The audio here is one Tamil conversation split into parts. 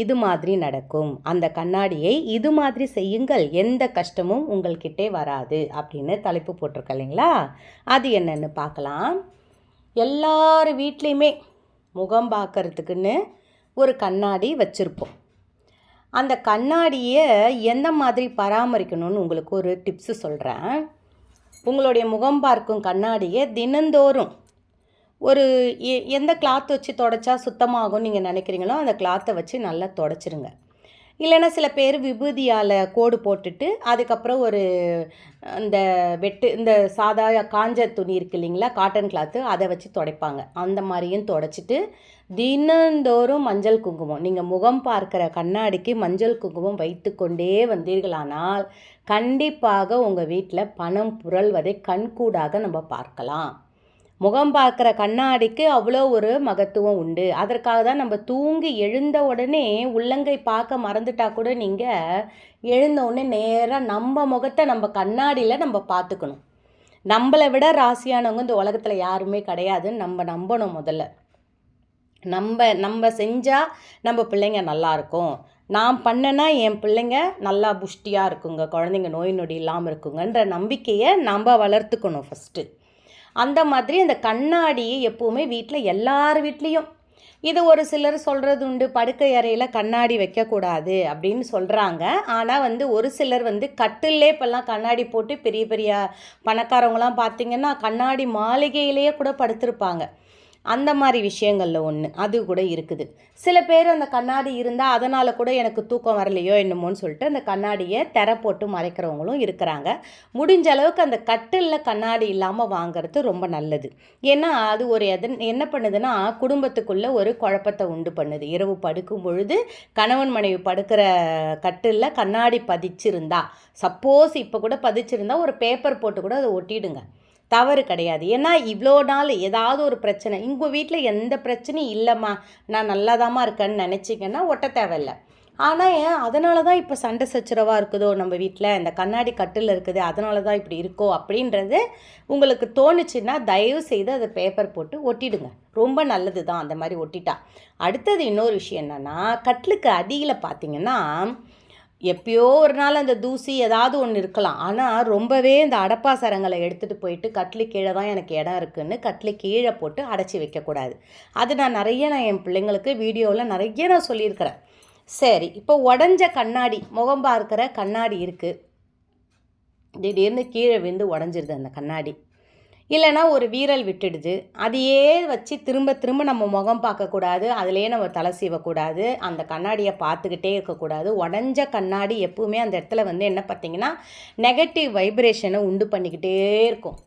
இது மாதிரி நடக்கும். அந்த கண்ணாடியை இது மாதிரி செய்யுங்கள். எந்த கஷ்டமும் உங்கள்கிட்டே வராது அப்படின்னு தலைப்பு போட்டிருக்க இல்லைங்களா? அது என்னென்னு பார்க்கலாம். எல்லார் வீட்லேயுமே முகம் பார்க்கறதுக்குன்னு ஒரு கண்ணாடி வச்சுருப்போம். அந்த கண்ணாடியை எந்த மாதிரி பராமரிக்கணும்னு உங்களுக்கு ஒரு டிப்ஸு சொல்கிறேன் உங்களுடைய முகம் பார்க்கும் கண்ணாடியை தினந்தோறும் ஒரு எ- எந்த கிளாத் வச்சு தொடச்சா சுத்தமாகும் நீங்கள் நினைக்கிறீங்களோ அந்த கிளாத்தை வச்சு நல்லா தொடச்சிருங்க. இல்லைன்னா சில பேர் விபூதியால் கோடு போட்டுட்டு அதுக்கப்புறம் ஒரு இந்த வெட்டு இந்த சாதா காஞ்ச துணி இருக்கு இல்லைங்களா காட்டன் கிளாத்து அதை வச்சு துடைப்பாங்க. அந்த மாதிரியும் தொடச்சிட்டு தினந்தோறும் மஞ்சள் குங்குமம். நீங்கள் முகம் பார்க்குற கண்ணாடிக்கு மஞ்சள் குங்குமம் வைத்து கொண்டே வந்தீர்களானால் கண்டிப்பாக உங்கள் வீட்டில் பணம் புரள்வதை கண்கூடாக நம்ம பார்க்கலாம். முகம் பார்க்குற கண்ணாடிக்கு அவ்வளோ ஒரு மகத்துவம் உண்டு. அதற்காக தான் நம்ம தூங்கி எழுந்த உடனே உள்ளங்கை பார்க்க மறந்துட்டா கூட நீங்கள் எழுந்த உடனே நேராக நம்ம முகத்தை நம்ம கண்ணாடியில் நம்ம பார்த்துக்கணும். நம்மளை விட ராசியானவங்க இந்த உலகத்தில் யாருமே கிடையாதுன்னு நம்ம நம்பணும் முதல்ல. நம்ம நம்ம செஞ்சால் நம்ம பிள்ளைங்க நல்லாயிருக்கும் நான் பண்ணேன்னா என் பிள்ளைங்க நல்லா புஷ்டியாக இருக்குங்க. குழந்தைங்க நோய் நொடி இல்லாமல் இருக்குங்கன்ற நம்பிக்கையை நம்ம வளர்த்துக்கணும் ஃபஸ்ட்டு அந்த மாதிரி அந்த கண்ணாடியை எப்போவுமே வீட்டில் எல்லார் வீட்லேயும். இது ஒரு சிலர் சொல்கிறது உண்டு படுக்கை அறையில் கண்ணாடி வைக்கக்கூடாது அப்படின்னு சொல்கிறாங்க ஆனால் வந்து ஒரு சிலர் வந்து கட்டிலே இப்போல்லாம் கண்ணாடி போட்டு பெரிய பெரிய பணக்காரவங்களாம் பார்த்திங்கன்னா கண்ணாடி மாளிகையிலேயே கூட படுத்திருப்பாங்க. அந்த மாதிரி விஷயங்களில் ஒன்று அது கூட இருக்குது. சில பேர் அந்த கண்ணாடி இருந்தால் அதனால் கூட எனக்கு தூக்கம் வரலையோ என்னமோன்னு சொல்லிட்டு அந்த கண்ணாடியை திரை போட்டு மறைக்கிறவங்களும் இருக்கிறாங்க. முடிஞ்ச அளவுக்கு அந்த கட்டிலில் கண்ணாடி இல்லாமல் வாங்குறது ரொம்ப நல்லது. ஏன்னா அது ஒரு எதன் என்ன பண்ணுதுன்னா குடும்பத்துக்குள்ளே ஒரு குழப்பத்தை உண்டு பண்ணுது. இரவு படுக்கும் பொழுது கணவன் மனைவி படுக்கிற கட்டிலில் கண்ணாடி பதிச்சிருந்தா சப்போஸ் இப்போ கூட பதிச்சிருந்தா ஒரு பேப்பர் போட்டு கூட அதை ஒட்டிடுங்க. தவறு கிடையாது. ஏன்னா இவ்வளோ நாள் ஏதாவது ஒரு பிரச்சனை உங்கள் வீட்டில் எந்த பிரச்சனையும் இல்லைம்மா நான் நல்லாதாம்மா இருக்கேன்னு நினச்சிங்கன்னா ஒட்ட தேவையில்லை. ஆனால் ஏன்? அதனால தான் இப்போ சண்டை சச்சரவாக இருக்குதோ நம்ம வீட்டில் இந்த கண்ணாடி கட்டில் இருக்குது அதனால தான் இப்படி இருக்கோ அப்படின்றது உங்களுக்கு தோணுச்சுன்னா தயவு செய்து அதை பேப்பர் போட்டு ஒட்டிடுங்க. ரொம்ப நல்லது தான் அந்த மாதிரி ஒட்டிட்டா. அடுத்தது இன்னொரு விஷயம் என்னென்னா கட்டிலுக்கு அடியில் பார்த்தீங்கன்னா எப்பயோ ஒரு நாள் அந்த தூசி ஏதாவது ஒன்று இருக்கலாம். ஆனால் ரொம்பவே இந்த அடப்பாசரங்களை எடுத்துகிட்டு போயிட்டு கட்லி கீழே தான் எனக்கு இடம் இருக்குதுன்னு கட்லி கீழே போட்டு அடைச்சி வைக்கக்கூடாது. அது நான் நிறைய நான் என் பிள்ளைங்களுக்கு வீடியோவில் நிறைய நான் சொல்லியிருக்கிறேன். சரி இப்போ உடஞ்ச கண்ணாடி முகம் இருக்கிற கண்ணாடி இருக்குது திடீர்னு கீழே விழுந்து உடஞ்சிருது அந்த கண்ணாடி. இல்லைன்னா ஒரு வீரல் விட்டுடுது. அதையே வச்சு திரும்ப திரும்ப நம்ம முகம் பார்க்கக்கூடாது. அதிலே நம்ம தலை சீவக்கூடாது. அந்த கண்ணாடியை பார்த்துக்கிட்டே இருக்கக்கூடாது. உடஞ்ச கண்ணாடி எப்பவுமே அந்த இடத்துல வந்து என்ன பார்த்தீங்கன்னா நெகட்டிவ் வைப்ரேஷனை உண்டு பண்ணிக்கிட்டே இருக்கும்.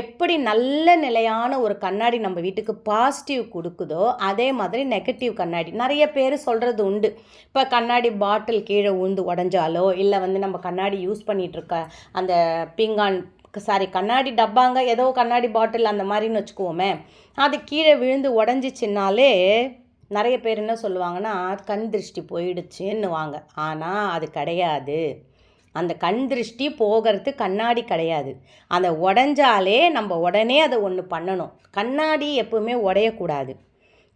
எப்படி நல்ல நிலையான ஒரு கண்ணாடி நம்ம வீட்டுக்கு பாசிட்டிவ் கொடுக்குதோ அதே மாதிரி நெகட்டிவ் கண்ணாடி. நிறைய பேர் சொல்கிறது உண்டு. இப்போ கண்ணாடி பாட்டில் கீழே உழுந்து உடஞ்சாலோ இல்லை வந்து நம்ம கண்ணாடி யூஸ் பண்ணிகிட்டு இருக்க அந்த பிங்கான் சாரி கண்ணாடி டப்பாங்க ஏதோ கண்ணாடி பாட்டில் அந்த மாதிரின்னு வச்சுக்குவோமே. அது கீழே விழுந்து உடஞ்சிச்சின்னாலே நிறைய பேர் என்ன சொல்லுவாங்கன்னா கண் திருஷ்டி போயிடுச்சுன்னுவாங்க. ஆனால் அது கிடையாது. அந்த கண் திருஷ்டி போகிறது கண்ணாடி கிடையாது. அதை உடஞ்சாலே நம்ம உடனே அதை ஒன்று பண்ணணும். கண்ணாடி எப்பவுமே உடையக்கூடாது.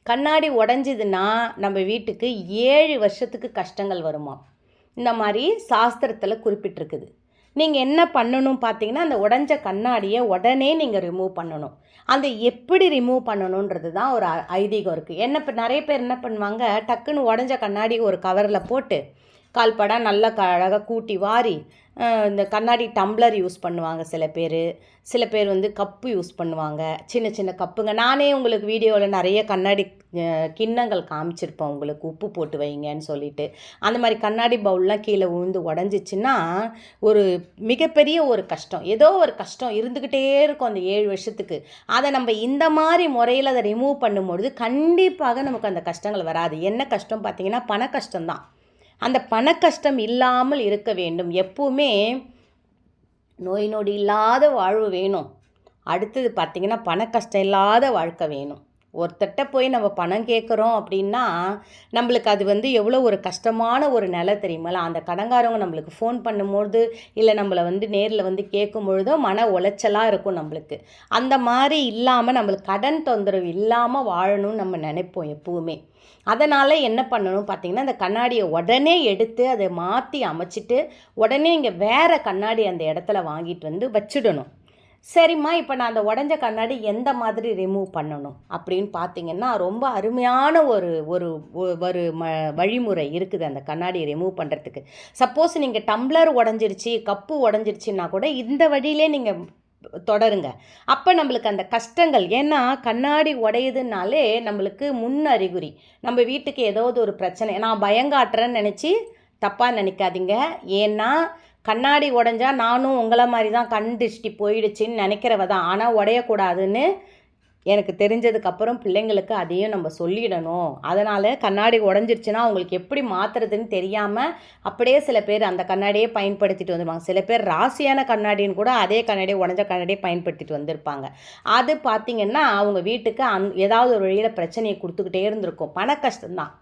கண்ணாடி உடஞ்சிதுன்னா நம்ம வீட்டுக்கு ஏழு வருஷத்துக்கு கஷ்டங்கள் வருமா இந்த மாதிரி சாஸ்திரத்தில் குறிப்பிட்டிருக்குது. நீங்கள் என்ன பண்ணணும் பார்த்தீங்கன்னா அந்த உடஞ்ச கண்ணாடியை உடனே நீங்கள் ரிமூவ் பண்ணணும். அந்த எப்படி ரிமூவ் பண்ணணுன்றது தான் ஒரு ஐதீகம் இருக்குது என்ன இப்போ நிறைய பேர் என்ன பண்ணுவாங்க டக்குன்னு உடஞ்ச கண்ணாடி ஒரு கவரில் போட்டு கால்படா நல்லா க அழகாக கூட்டி வாரி இந்த கண்ணாடி டம்ளர் யூஸ் பண்ணுவாங்க சில பேர். சில பேர் வந்து கப்பு யூஸ் பண்ணுவாங்க. சின்ன சின்ன கப்புங்க. நானே உங்களுக்கு வீடியோவில் நிறைய கண்ணாடி கிண்ணங்கள் காமிச்சிருப்பேன் உங்களுக்கு. உப்பு போட்டு வைங்கன்னு சொல்லிட்டு. அந்த மாதிரி கண்ணாடி பவுல்லாம் கீழே விழுந்து உடஞ்சிச்சின்னா ஒரு மிகப்பெரிய ஒரு கஷ்டம். ஏதோ ஒரு கஷ்டம் இருந்துக்கிட்டே இருக்கும் அந்த ஏழு வருஷத்துக்கு. அதை நம்ம இந்த மாதிரி முறையில் அதை ரிமூவ் பண்ணும்பொழுது கண்டிப்பாக நமக்கு அந்த கஷ்டங்கள் வராது. என்ன கஷ்டம் பார்த்தீங்கன்னா பண கஷ்டம்தான். அந்த பண கஷ்டம் இல்லாமல் இருக்க வேண்டும். எப்பவுமே நோய் நொடி இல்லாத வாழ்வு வேணும். அடுத்தது பார்த்திங்கன்னா பண கஷ்டம் இல்லாத வாழ்க்கை வேணும். ஒருத்தட்ட போய் நம்ம பணம் கேட்குறோம் அப்படின்னா நம்மளுக்கு அது வந்து எவ்வளோ ஒரு கஷ்டமான ஒரு நிலை தெரியுமால அந்த கடங்காரவங்க நம்மளுக்கு ஃபோன் பண்ணும்பொழுது இல்லை நம்மளை வந்து நேரில் வந்து கேட்கும் பொழுதோ மன உளைச்சலாக இருக்கும் நம்மளுக்கு. அந்த மாதிரி இல்லாமல் நம்மளுக்கு கடன் தொந்தரவு இல்லாமல் வாழணும்னு நம்ம நினைப்போம் எப்பவுமே. அதனால் என்ன பண்ணணும் பார்த்தீங்கன்னா அந்த கண்ணாடியை உடனே எடுத்து அதை மாற்றி அமைச்சிட்டு உடனே இங்கே வேறு கண்ணாடி அந்த இடத்துல வாங்கிட்டு வந்து வச்சிடணும். சரிம்மா இப்போ நான் அந்த உடஞ்ச கண்ணாடி எந்த மாதிரி ரிமூவ் பண்ணணும் அப்படின்னு பார்த்தீங்கன்னா ரொம்ப அருமையான ஒரு ஒரு ஒரு ம வழிமுறை இருக்குது அந்த கண்ணாடியை ரிமூவ் பண்ணுறதுக்கு சப்போஸ் நீங்கள் டம்ளர் உடஞ்சிருச்சு கப்பு உடஞ்சிருச்சுன்னா கூட இந்த வழியிலே நீங்கள் தொடருங்க. அப்போ நம்மளுக்கு அந்த கஷ்டங்கள் ஏன்னா கண்ணாடி உடையுதுனாலே நம்மளுக்கு முன் அறிகுறி. நம்ம வீட்டுக்கு ஏதாவது ஒரு பிரச்சனை நான் பயங்காட்டுறேன்னு நினச்சி தப்பாக நினைக்காதீங்க. ஏன்னா கண்ணாடி உடஞ்சா நானும் உங்களை மாதிரி தான் கண் திருஷ்டி போயிடுச்சுன்னு நினைக்கிறவ தான். ஆனால் உடையக்கூடாதுன்னு எனக்கு தெரிஞ்சதுக்கப்புறம் பிள்ளைங்களுக்கு அதையும் நம்ம சொல்லிடணும். அதனால் கண்ணாடி உடஞ்சிருச்சுன்னா அவங்களுக்கு எப்படி மாற்றுறதுன்னு தெரியாமல் அப்படியே சில பேர் அந்த கண்ணாடியே பயன்படுத்திட்டு வந்துருவாங்க. சில பேர் ராசியான கண்ணாடின்னு கூட அதே கண்ணாடியை உடஞ்ச கண்ணாடியை பயன்படுத்திட்டு வந்திருப்பாங்க. அது பார்த்திங்கன்னா அவங்க வீட்டுக்கு அந் ஏதாவது ஒரு வழியில் பிரச்சனையை கொடுத்துக்கிட்டே இருந்திருக்கும். பண கஷ்டம்தான்.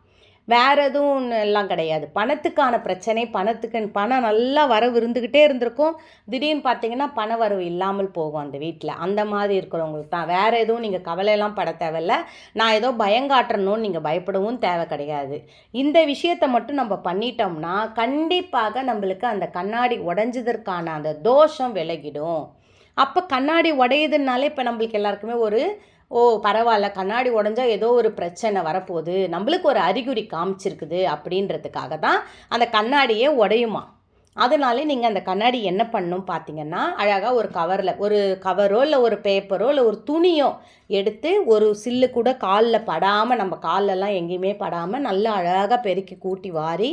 வேற எதுவும் எல்லாம் கிடையாது. பணத்துக்கான பிரச்சனை பணத்துக்கு பணம் நல்லா வரவு இருந்துக்கிட்டே இருந்திருக்கும். திடீர்னு பார்த்தீங்கன்னா பண வரவு இல்லாமல் போகும் அந்த வீட்டில் அந்த மாதிரி இருக்கிறவங்களுக்கு தான். வேறு எதுவும் நீங்கள் கவலையெல்லாம் பட தேவையில்ல. நான் ஏதோ பயங்காட்டணும்னு நீங்கள் பயப்படவும் தேவை கிடையாது. இந்த விஷயத்தை மட்டும் நம்ம பண்ணிட்டோம்னா கண்டிப்பாக நம்மளுக்கு அந்த கண்ணாடி உடஞ்சதற்கான அந்த தோஷம் விலகிடும். அப்போ கண்ணாடி உடையுதுனாலே இப்போ நம்மளுக்கு எல்லாருக்குமே ஒரு ஓ பரவாயில்ல கண்ணாடி உடஞ்சா ஏதோ ஒரு பிரச்சனை வரப்போகுது. நம்மளுக்கு ஒரு அறிகுறி காமிச்சிருக்குது அப்படின்றதுக்காக தான் அந்த கண்ணாடியே உடையுமா? அதனால நீங்கள் அந்த கண்ணாடி என்ன பண்ணும் பார்த்தீங்கன்னா அழகாக ஒரு கவரில் ஒரு கவரோ இல்லை ஒரு பேப்பரோ இல்லை ஒரு துணியோ எடுத்து ஒரு சில்லு கூட காலில் படாமல் நம்ம கால்லெல்லாம் எங்கேயுமே படாமல் நல்லா அழகாக பெருக்கி கூட்டி வாரி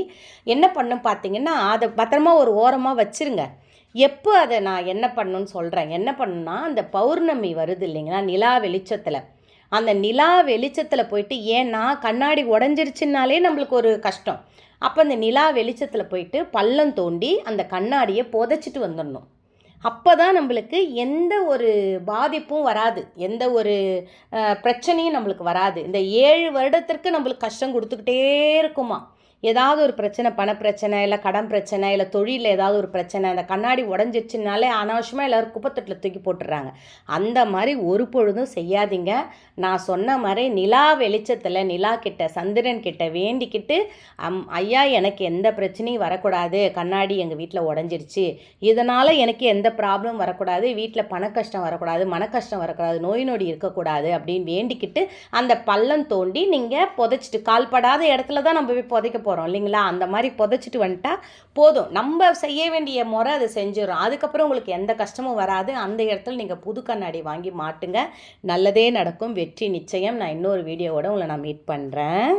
என்ன பண்ணும் பார்த்தீங்கன்னா அதை பத்திரமா ஒரு ஓரமாக வச்சிருங்க. எப்போ அதை நான் என்ன பண்ணணும்னு சொல்கிறேன் என்ன பண்ணணும்னா அந்த பௌர்ணமி வருது இல்லைங்களா? நிலா வெளிச்சத்தில். அந்த நிலா வெளிச்சத்தில் போயிட்டு ஏன்னா கண்ணாடி உடஞ்சிருச்சுனாலே நம்மளுக்கு ஒரு கஷ்டம். அப்போ அந்த நிலா வெளிச்சத்தில் போயிட்டு பள்ளம் தோண்டி அந்த கண்ணாடியை புதைச்சிட்டு வந்துடணும். அப்போ தான் நம்மளுக்கு எந்த ஒரு பாதிப்பும் வராது. எந்த ஒரு பிரச்சனையும் நம்மளுக்கு வராது. இந்த ஏழு வருடத்திற்கு நம்மளுக்கு கஷ்டம் கொடுத்துக்கிட்டே இருக்குமா? ஏதாவது ஒரு பிரச்சனை பணப்பிரச்சனை இல்லை கடன் பிரச்சனை இல்லை தொழிலில் ஏதாவது ஒரு பிரச்சனை அந்த கண்ணாடி உடஞ்சிருச்சுனாலே அனாவசியமாக எல்லோரும் குப்பத்தட்டில் தூக்கி போட்டுடுறாங்க. அந்த மாதிரி ஒரு பொழுதும் செய்யாதீங்க. நான் சொன்ன மாதிரி நிலா வெளிச்சத்தில் நிலா கிட்ட சந்திரன் கிட்ட வேண்டிக்கிட்டு அம் ஐயா எனக்கு எந்த பிரச்சனையும் வரக்கூடாது. கண்ணாடி எங்கள் வீட்டில் உடஞ்சிருச்சு. இதனால் எனக்கு எந்த ப்ராப்ளம் வரக்கூடாது. வீட்டில் பண கஷ்டம் வரக்கூடாது மன கஷ்டம் வரக்கூடாது நோய் நொடி இருக்கக்கூடாது அப்படின்னு வேண்டிக்கிட்டு அந்த பள்ளம் தோண்டி நீங்கள் புதைச்சிட்டு கால்படாத இடத்துல தான் நம்ம போய் புதைக்க போகிறோம் இல்லைங்களா? அந்த மாதிரி புதைச்சிட்டு வந்துட்டா போதும். நம்ம செய்ய வேண்டிய முறை அதை செஞ்சிடும் அதுக்கப்புறம் உங்களுக்கு எந்த கஷ்டமும் வராது. அந்த இடத்துல நீங்கள் புது கண்ணாடி வாங்கி மாட்டுங்க. நல்லதே நடக்கும். வெற்றி நிச்சயம். நான் இன்னொரு வீடியோவோட உங்களை நான் மீட் பண்ணுறேன்